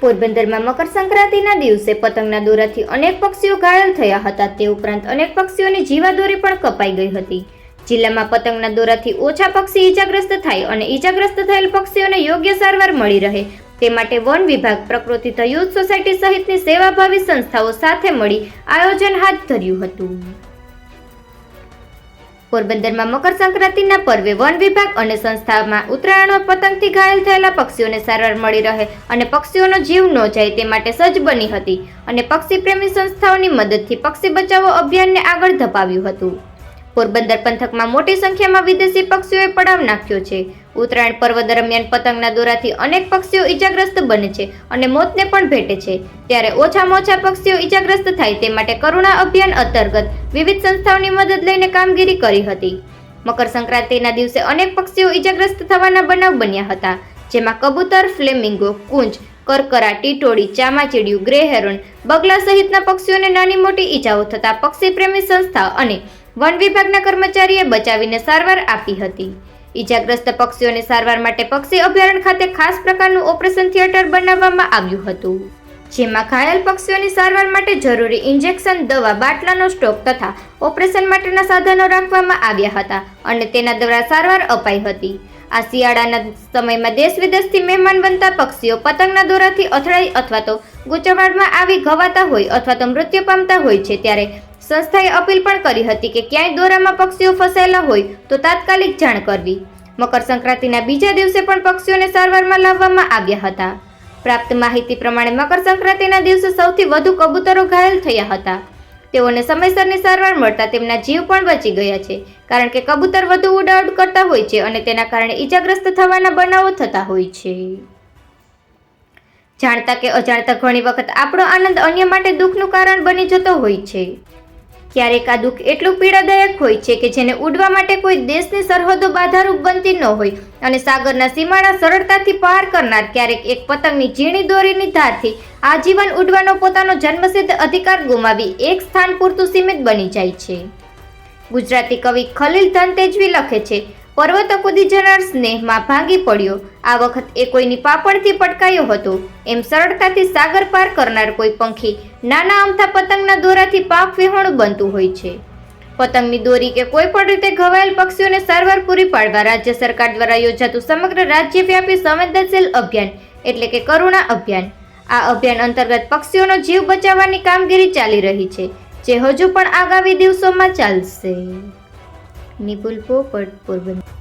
પોરબંદરમાં મકર સંક્રાંતિના દિવસે પતંગના દોરાથી અનેક પક્ષીઓ ઘાયલ થયા હતા. તે ઉપરાંત અનેક પક્ષીઓની જીવાદોરી પણ કપાઈ ગઈ હતી. જિલ્લામાં પતંગના દોરાથી ઓછા પક્ષી ઈજાગ્રસ્ત થાય અને ઈજાગ્રસ્ત થયેલ પક્ષીઓને યોગ્ય સારવાર મળી રહે. તે માટે વન વિભાગ, પ્રકૃતિ યુથ સોસાયટી સહિતની સેવાભાવી સંસ્થાઓ સાથે મળી આયોજન હાથ ધર્યું હતું. પોરબંદરમાં મકર સંક્રાંતિના પર્વે વન વિભાગ અને સંસ્થામાં ઉત્તરાયણમાં પતંગથી ઘાયલ થયેલા પક્ષીઓને સારવાર મળી રહે અને પક્ષીઓનો જીવ ન જાય તે માટે સજ્જ બની હતી અને પક્ષી પ્રેમી સંસ્થાઓની મદદથી પક્ષી બચાવો અભિયાનને આગળ ધપાવ્યું હતું. પોરબંદર પંથકમાં મોટી સંખ્યામાં વિદેશી પક્ષીઓએ પડાવ નાખ્યો છે. ઉત્તરાયણ પર્વ દરમિયાન પતંગના દોરાથી અનેક પક્ષીઓ ઈજાગ્રસ્ત બને છે અને મોતને પણ ભેટે છે. ત્યારે ઓછામાં ઓછા પક્ષીઓ ઈજાગ્રસ્ત થાય તે માટે કરુણા અભિયાન અંતર્ગત વિવિધ સંસ્થાઓની મદદ લઈને કામગીરી કરી હતી. મકર સંક્રાંતિના દિવસે અનેક પક્ષીઓ ઈજાગ્રસ્ત થવાના બનાવ બન્યા હતા, જેમાં કબૂતર, ફ્લેમિંગો, કુંજ, કરકરા, ટીટોળી, ચામાચીડિયું, ગ્રે હેરોન બગલા સહિતના પક્ષીઓને નાની મોટી ઈજાઓ થતા પક્ષી પ્રેમી સંસ્થા અને વન વિભાગના કર્મચારીએ બચાવીને સારવાર આપી હતી. ઈજાગ્રસ્ત પક્ષીઓની સારવાર માટે પક્ષી અભયારણ્ય ખાતે ખાસ પ્રકારનું ઓપરેશન થિયેટર બનાવવામાં આવ્યું હતું. જેમાં ઘાયલ પક્ષીઓની સારવાર માટે જરૂરી ઇન્જેક્શન, દવા, બાટલાનો સ્ટોક તથા ઓપરેશન માટેના સાધનો રાખવામાં આવ્યા હતા અને તેના દ્વારા સારવાર અપાઈ હતી. આ શિયાળાના સમયમાં દેશ વિદેશથી મહેમાન બનતા પક્ષીઓ પતંગના દોરાથી અથડાઈ અથવા તો ગૂંચવણમાં આવી ઘવાતા હોય અથવા તો મૃત્યુ પામતા હોય છે. ત્યારે સંસ્થાએ અપીલ પણ કરી હતી કે ક્યાંય દોરામાં પક્ષીઓ ફસાયેલા હોય તો તાત્કાલિક જાણ કરવી. મકર સંક્રાંતિના બીજા દિવસે પણ પક્ષીઓને સારવારમાં લાવવામાં આવ્યા હતા. પ્રાપ્ત માહિતી પ્રમાણે મકર સંક્રાંતિના દિવસે સૌથી વધુ કબૂતરો ઘાયલ થયા હતા. તેઓને સમયસરની સારવાર મળતા તેમના જીવ પણ બચી ગયા છે. કારણ કે કબૂતર વધુ ઉડાઉડ કરતા હોય છે અને તેના કારણે ઈજાગ્રસ્ત થવાના બનાવો થતા હોય છે. જાણતા કે અજાણતા ઘણી વખત આપણો આનંદ અન્ય માટે દુઃખનું કારણ બની જતો હોય છે. ક્યારેક આ દુઃખ એટલું પીડાદાયક હોય છે કે જેને ઉડવા માટે કોઈ દેશની સરહદો બાધારૂપ બનતી ન હોય અને સાગરના સીમાડા સરળતાથી પાર કરનાર ક્યારેક એક પતંગની ઝીણી દોરીની ધારથી આજીવન ઉડવાનો પોતાનો જન્મસિદ્ધ અધિકાર ગુમાવી એક સ્થાન પૂરતું સીમિત બની જાય છે. ગુજરાતી કવિ ખલીલ ધનતેજવી લખે છે, પર્વતો કૂદી જનાર સ્નેહમાં ભાંગી પડ્યો. આ વખત એ કોઈની પાપડથી પટકાયો હતો. એમ સરળતાથી સાગર પાર કરનાર કોઈ પંખી નાના અમથા પતંગના દોરાથી પાક વિહોણું બનતું હોય છે. પતંગની દોરી કે કોઈ પણ રીતે ઘવાયેલ પક્ષીઓને સારવાર પૂરી પાડવા રાજ્ય સરકાર દ્વારા યોજાતું સમગ્ર રાજ્યવ્યાપી સંવેદનશીલ અભિયાન, એટલે કે કરુણા અભિયાન. આ અભિયાન અંતર્ગત પક્ષીઓનો જીવ બચાવવાની કામગીરી ચાલી રહી છે. જે હજુ પણ આગામી દિવસોમાં ચાલશે. નિપુલ પોપટ પોરબંદર.